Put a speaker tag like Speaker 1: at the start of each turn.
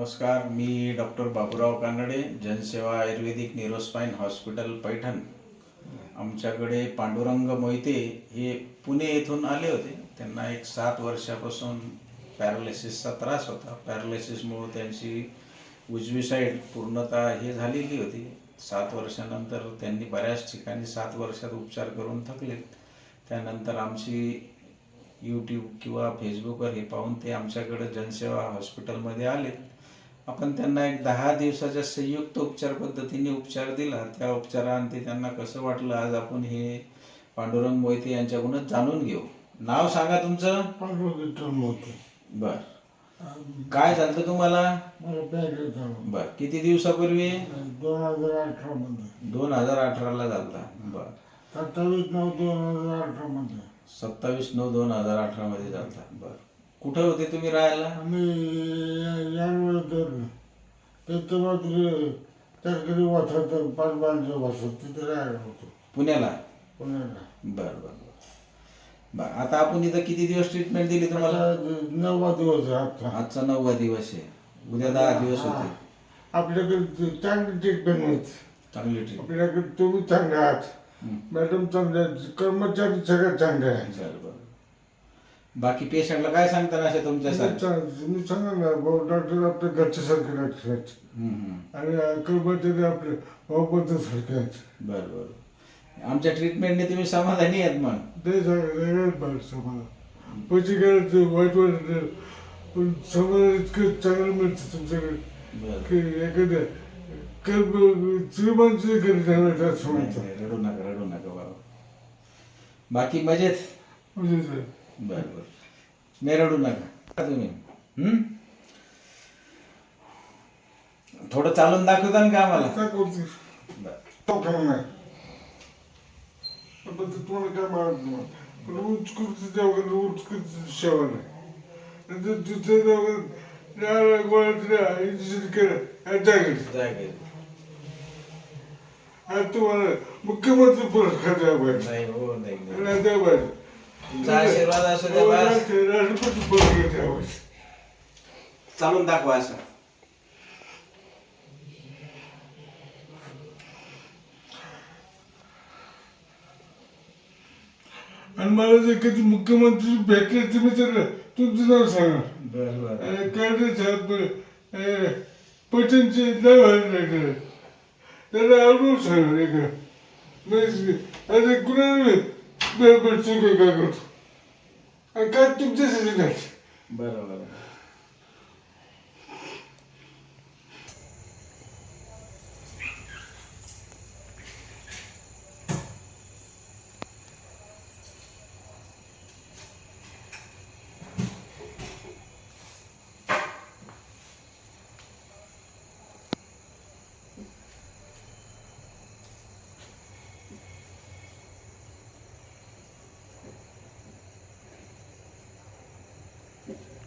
Speaker 1: नमस्कार मी डॉक्टर बाबूराव कानडे जनसेवा आयुर्वेदिक न्यूरोस्पाईन हॉस्पिटल पैठण. आमच्याकडे पांडुरंग मोहिते हे पुणे येथून आले होते. त्यांना एक सात वर्षापासून पॅरालिसिसचा त्रास होता. पॅरालिसिसमुळे त्यांची उजवी साईड पूर्णतः हे झालेली होती. सात वर्षानंतर त्यांनी बऱ्याच ठिकाणी सात वर्षात उपचार करून थकले. त्यानंतर आमची यूट्यूब किंवा फेसबुकवर हे पाहून ते आमच्याकडे जनसेवा हॉस्पिटलमध्ये आले. आपण त्यांना एक दहा दिवसाच्या संयुक्त उपचार पद्धतीने उपचार दिला. त्या उपचारांती त्यांना कसं वाटलं आज आपण हे पांडुरंग मोहिते यांच्याकडूनच जाणून घेऊ. नाव सांगा तुमचं?
Speaker 2: पांडुरंग मोते
Speaker 1: बर. काय झालं तुम्हाला?
Speaker 2: झालं
Speaker 1: बर. किती दिवसापूर्वी?
Speaker 2: दोन हजार अठरा मध्ये.
Speaker 1: दोन हजार अठराला झालता. बर.
Speaker 2: सत्तावीस नऊ दोन हजार अठरा मध्ये.
Speaker 1: सत्तावीस नऊ दोन हजार अठरा मध्ये झालता. बर. कुठे होते तुम्ही राहायला?
Speaker 2: आम्ही यावेळेस धरलं बाजूला तरकरी वाचत पाच बांधलं वाचत तिथे राहायला होतो.
Speaker 1: पुण्याला?
Speaker 2: पुण्याला.
Speaker 1: बर बर बर. आता आपण इथं किती दिवस ट्रीटमेंट दिली तुम्हाला?
Speaker 2: आता नववा दिवस आहे आजचा
Speaker 1: आजचा नववा दिवस आहे. उद्या दहा दिवस होते.
Speaker 2: आपल्याकडे चांगली ट्रीटमेंट होती
Speaker 1: चांगली ट्रीट
Speaker 2: आपल्याकडे तुम्ही चांगले आहात. मॅडम चांगले आहेत. कर्मचारी सगळ्यात चांगले आहेत.
Speaker 1: बरं बरं. बाकी पेशंटला काय सांगता असे तुमच्यासारखे
Speaker 2: तुम्ही सांगा ना भाऊ डॉक्टर आपल्या घरच्यासारखे डॉक्टर आहेत
Speaker 1: हम्म, हम्म.
Speaker 2: आणि कर्मचारी आपले भाऊबंधूसारखे आहेत.
Speaker 1: बरं बरं. आमच्या ट्रीटमेंटने तुम्ही समाधानी आहेत मग?
Speaker 2: ते सगळ्यात बरं मला पैसे करायचं वाईट वाटत पण समाधान इतकं चांगलं मिळतं तुमच्याकडे.
Speaker 1: बरं.
Speaker 2: की एखाद्या कर्म श्रीमानचे घरी जाणार असं
Speaker 1: नाही,
Speaker 2: म्हणतात
Speaker 1: नाही, रडू नका रडू नका बाबा. बाकी मजेत?
Speaker 2: म्हणजे ते.
Speaker 1: बरं बरं. नाही रडू नका तुम्ही? थोडं चालून दाखवता ना का आम्हाला
Speaker 2: काय करते
Speaker 1: बरं.
Speaker 2: तो खाऊ नाही पण ते तुम्हाला काय मारत नाही पण उत्कृष्ट उत्कृष्ट दुसऱ्या इंजेक्शन केलं. जागेल तुम्हाला मुख्यमंत्री पुरस्कार द्यावा
Speaker 1: नाही हो नाही
Speaker 2: द्यावा पाहिजे.
Speaker 1: तुमचा आशीर्वाद असू बस.
Speaker 2: द्यावा पाहिजे
Speaker 1: चालून दाखवा असं.
Speaker 2: आणि मला जर कधी मुख्यमंत्री भेटले तुम्ही तर तुमचं नाव सांगा
Speaker 1: बरं बरं.
Speaker 2: काय साहेब? पटनचे नाव आहे त्याला आवडून सांगा एक अरे कुणाला? काय करतो? आणि काय तुमच्यासाठी नाही
Speaker 1: बरं